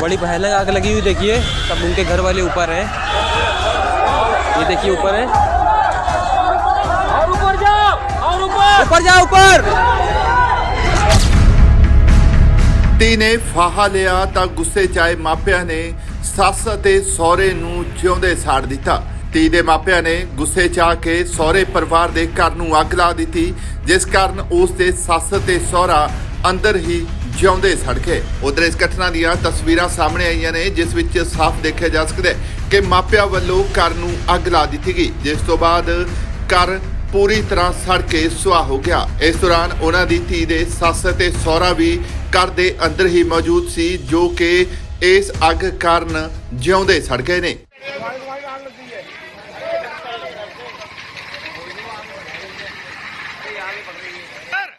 बड़ी भयानक आग लगी हुई देखिए सब उनके घर वाले ऊपर हैं ये देखिए ऊपर है और ऊपर जाओ और ऊपर ऊपर जाओ ऊपर ਧੀ ਨੇ ਫਾਹਾ ਲਿਆ ਤਾਂ ਗੁੱਸੇ 'ਚ ਆਏ ਮਾਪਿਆਂ ਨੇ ਸੱਸ ਅਤੇ ਸਹੁਰੇ ਨੂੰ ਜਿਉਂਦੇ ਸਾੜ ਦਿੱਤਾ ਧੀ ਦੇ ਮਾਪਿਆਂ ਨੇ ਗੁੱਸੇ 'ਚ ਆ ਕੇ ਸਹੁਰੇ ਪਰਿਵਾਰ ਦੇ ਘਰ ਨੂੰ ਅੱਗ ਲਾ ਦਿੱਤੀ ਜਿਸ ਕਾਰਨ ਉਸ ਦੇ ਸੱਸ ਤੇ ਸਹੁਰਾ ਅੰਦਰ ਹੀ ਜਿਉਂਦੇ ਸੜ ਗਏ ਉਧਰ ਇਸ ਘਟਨਾ ਦੀਆਂ ਤਸਵੀਰਾਂ ਸਾਹਮਣੇ ਆਈਆਂ ਨੇ, ਜਿਸ ਵਿੱਚ ਸਾਫ਼ ਦੇਖਿਆ ਜਾ ਸਕਦਾ ਕਿ ਮਾਪਿਆਂ ਵੱਲੋਂ ਘਰ ਨੂੰ ਅੱਗ ਲਾ ਦਿੱਤੀ ਗਈ, ਜਿਸ ਤੋਂ ਬਾਅਦ ਘਰ ਪੂਰੀ ਤਰ੍ਹਾਂ ਸੜ ਕੇ ਸੁਆਹ ਹੋ ਗਿਆ। ਇਸ ਦੌਰਾਨ ਉਹਨਾਂ ਦੀ ਧੀ ਦੇ ਸੱਸ ਤੇ ਸਹੁਰਾ ਵੀ ਘਰ ਦੇ ਅੰਦਰ ਹੀ ਮੌਜੂਦ ਸੀ, ਜੋ ਕਿ ਇਸ ਅੱਗ ਕਾਰਨ ਜਿਉਂਦੇ ਸੜ ਗਏ ਨੇ। आगे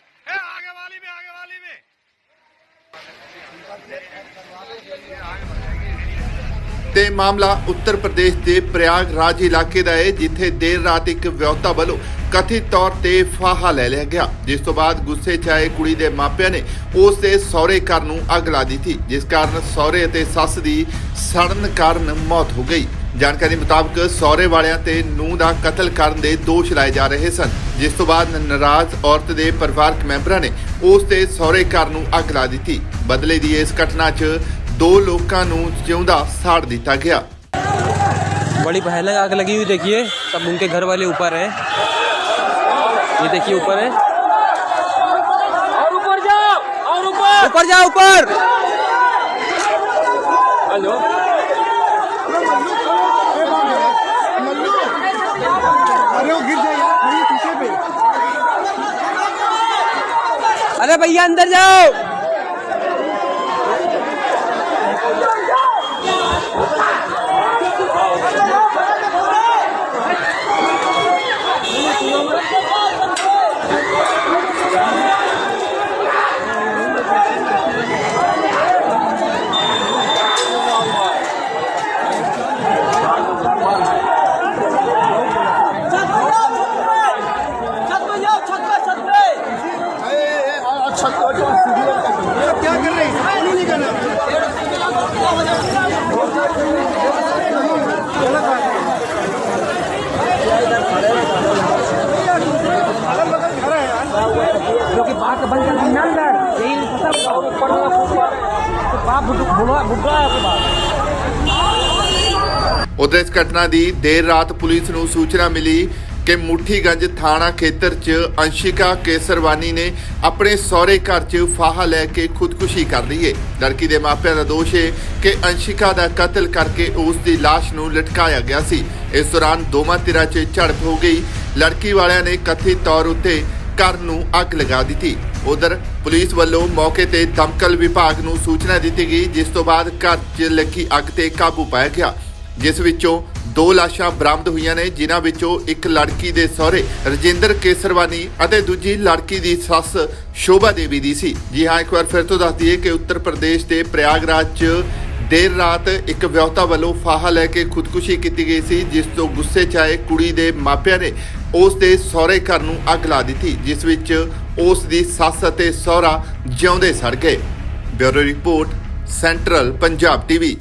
ਤੇ ਮਾਮਲਾ ਉੱਤਰ ਪ੍ਰਦੇਸ਼ ਦੇ ਪ੍ਰਯਾਗ ਇਲਾਕੇ ਦਾ ਹੈ, ਜਿੱਥੇ ਦੇਰ ਰਾਤ ਇੱਕ ਵਿਆਹੁਤਾ ਵੱਲੋਂ ਕਥਿਤ ਤੌਰ ਤੇ ਫਾਹਾ ਲੈ ਲਿਆ ਗਿਆ। ਜਿਸ ਤੋਂ ਬਾਅਦ ਗੁੱਸੇ 'ਚ ਆਏ ਕੁੜੀ ਦੇ ਮਾਪਿਆਂ ਨੇ ਉਸ ਦੇ ਸਹੁਰੇ ਘਰ ਨੂੰ ਅੱਗ ਲਾ ਦਿੱਤੀ, ਜਿਸ ਕਾਰਨ ਸਹੁਰੇ ਅਤੇ ਸੱਸ ਦੀ ਸੜਨ ਕਾਰਨ ਮੌਤ ਹੋ ਗਈ। ਜਾਣਕਾਰੀ ਮੁਤਾਬਕ ਸਹੁਰੇ ਵਾਲਿਆਂ ਤੇ ਨੂੰਹ ਦਾ ਕਤਲ ਕਰਨ ਦੇ ਦੋਸ਼ ਲਾਏ ਜਾ ਰਹੇ ਸਨ। ਜਿਸ ਤੋਂ ਬਾਅਦ ਨਾਰਾਜ਼ ਔਰਤ ਦੇ ਪਰਿਵਾਰਕ ਮੈਂਬਰਾਂ ਨੇ ਉਸ ਦੇ ਸਹੁਰੇ ਘਰ ਨੂੰ ਅੱਗ ਲਾ ਦਿੱਤੀ ਬਦਲੇ ਦੀ ਇਸ ਘਟਨਾ 'ਚ ਦੋ ਲੋਕਾਂ ਨੂੰ ਜਿਉਂਦਾ ਸਾੜ ਦਿੱਤਾ ਗਿਆ बड़ी भयानक आग लगी हुई देखिए सब उनके घर वाले ऊपर हैं ये देखिए ऊपर है और ऊपर जाओ और ऊपर ऊपर जाओ ऊपर हेलो अरे वो गिर अरे भैया अंदर जाओ banyak ਘਟਨਾ ਦੀ ਦੇਰ ਰਾਤ ਪੁਲਿਸ ਨੂੰ ਸੂਚਨਾ ਮਿਲੀ ਕਿ ਮੁੱਠੀਗੰਜ ਥਾਣਾ ਖੇਤਰ 'ਚ ਅੰਸ਼ਿਕਾ ਕੇਸਰਵਾਨੀ ਨੇ ਆਪਣੇ ਸਹੁਰੇ ਘਰ 'ਚ ਫਾਹਾ ਲੈ ਕੇ ਖੁਦਕੁਸ਼ੀ ਕਰ ਲਈ ਏ ਲੜਕੀ ਦੇ ਮਾਪਿਆਂ ਦਾ ਦੋਸ਼ ਏ ਕਿ ਅੰਸ਼ਿਕਾ ਦਾ ਕਤਲ ਕਰਕੇ ਉਸ ਦੀ লাশ ਨੂੰ ਲਟਕਾਇਆ ਗਿਆ ਸੀ। ਇਸ ਦੌਰਾਨ ਦੋਵਾਂ ਧਿਰਾਂ 'ਚ ਝੜਪ ਹੋ ਗਈ। ਲੜਕੀ ਵਾਲਿਆਂ ਨੇ ਕਥਿਤ ਤੌਰ ਉੱਤੇ ਘਰ ਨੂੰ ਅੱਗ ਲਗਾ ਦਿੱਤੀ। ਉਧਰ ਪੁਲਿਸ ਵੱਲੋਂ ਮੌਕੇ ਤੇ ਦਮਕਲ ਵਿਭਾਗ ਨੂੰ ਸੂਚਨਾ ਦਿੱਤੀ ਗਈ, ਜਿਸ ਤੋਂ ਬਾਅਦ ਘਰ 'ਚ ਲੱਗੀ ਅੱਗ ਤੇ ਕਾਬੂ ਪਾਇਆ ਗਿਆ। ਜਿਸ ਵਿੱਚੋਂ ਦੋ ਲਾਸ਼ਾਂ ਬਰਾਮਦ ਹੋਈਆਂ ਨੇ, ਜਿਨ੍ਹਾਂ ਵਿੱਚੋਂ ਇੱਕ ਲੜਕੀ ਦੇ ਸਹੁਰੇ ਰਜਿੰਦਰ ਕੇਸਰਵਾਨੀ ਅਤੇ ਦੂਜੀ ਲੜਕੀ ਦੀ ਸੱਸ ਸ਼ੋਭਾ ਦੇਵੀ ਦੀ ਸੀ। ਜੀ ਹਾਂ, ਇੱਕ ਵਾਰ ਫਿਰ ਤੋਂ ਦੱਸ ਦਈਏ ਕਿ ਉੱਤਰ ਪ੍ਰਦੇਸ਼ ਦੇ ਪ੍ਰਯਾਗਰਾਜ 'ਚ ਦੇਰ ਰਾਤ ਇੱਕ ਵਿਆਹੁਤਾ ਵੱਲੋਂ ਫਾਹਾ ਲੈ ਕੇ ਖੁਦਕੁਸ਼ੀ ਕੀਤੀ ਗਈ ਸੀ, ਜਿਸ ਤੋਂ ਗੁੱਸੇ 'ਚ ਆਏ ਕੁੜੀ ਦੇ ਮਾਪਿਆਂ ਨੇ ਉਸ ਦੇ ਸਹੁਰੇ ਘਰ ਨੂੰ ਅੱਗ ਲਾ ਦਿੱਤੀ, ਜਿਸ ਵਿੱਚ ਉਸ ਦੀ ਸੱਸ ਅਤੇ ਸਹੁਰਾ ਜਿਉਂਦੇ ਸੜ ਗਏ। Bureau report central Punjab TV.